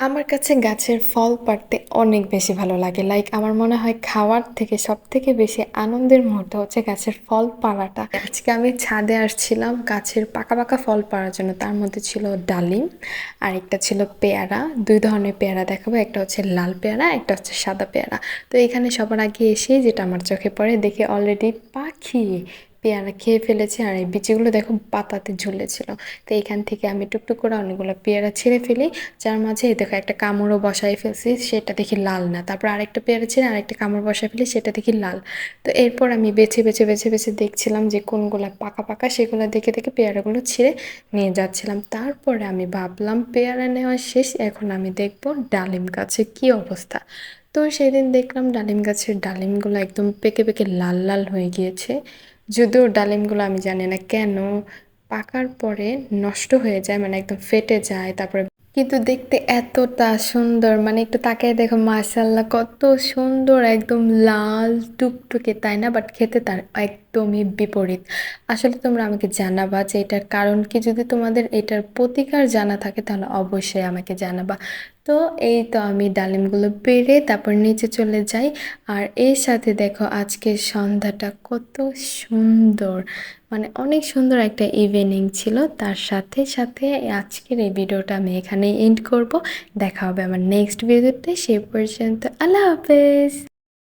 আমার কাছে গাছের ফল পাড়তে অনেক বেশি ভালো লাগে। লাইক আমার মনে হয় খাওয়ার থেকে সব থেকে বেশি আনন্দের মুহূর্ত হচ্ছে গাছের ফল পাড়াটা। আজকে আমি ছাদে আসছিলাম গাছের পাকা পাকা ফল পাড়ার জন্য। তার মধ্যে ছিল ডালিম আর একটা ছিল পেয়ারা। দুই ধরনের পেয়ারা দেখাবো। একটা হচ্ছে লাল পেয়ারা, একটা হচ্ছে সাদা পেয়ারা। তো এখানে সবার আগে এসে যেটা আমার চোখে পড়ে, দেখে অলরেডি পাখি পেয়ারা খেয়ে ফেলেছে আর এই বিচিগুলো দেখো পাতাতে ঝুলেছিল। তো এখান থেকে আমি টুকটুক করে অনেকগুলো পেয়ারা ছিঁড়ে ফেলি, যার মাঝে দেখো একটা কামড়ও বসাই ফেলছি, সেটা দেখি লাল না। তারপর আরেকটা পেয়ারা ছিঁড়ে আরেকটা কামড় বসাই ফেলি, সেটা দেখি লাল। তো এরপর আমি বেছে বেছে বেছে বেছে দেখছিলাম যে কোনগুলো পাকা পাকা, সেগুলো দেখে দেখে পেয়ারাগুলো ছিঁড়ে নিয়ে যাচ্ছিলাম। তারপরে আমি ভাবলাম পেয়ারা নেওয়া শেষ, এখন আমি দেখব ডালিম গাছে কি অবস্থা। তো সেদিন দেখলাম ডালিম গাছের ডালিমগুলো একদম পেকে পেকে লাল লাল হয়ে গিয়েছে। যদিও ডালিমগুলো আমি জানি না কেন, পাকার পরে নষ্ট হয়ে যায় মানে একদম ফেটে যায়, তারপরে কিন্তু দেখতে এতটা সুন্দর মানে একটু তাকায় দেখো মাশাল্লাহ কত সুন্দর, একদম লাল টুকটুকে, তাই না? বাট খেতে তার একদমই বিপরীত। আসলে তোমরা আমাকে জানাবা যে এটার কারণ কি? যদি তোমাদের এটার প্রতিকার জানা থাকে, তাহলে অবশ্যই আমাকে জানাবা। তো এই তো আমি ডালিমগুলো পেরে তারপর নিচে চলে যাই। আর এর সাথে দেখো আজকের সন্ধ্যাটা কত সুন্দর। মানে অনেক সুন্দর একটা ইভিনিং ছিল। তার সাথে সাথে আজকের এই ভিডিওটা আমি এখানেই এন্ড করব। দেখা হবে আমার নেক্সট ভিডিওতে সে পর্যন্ত আল্লাহ হাফেজ।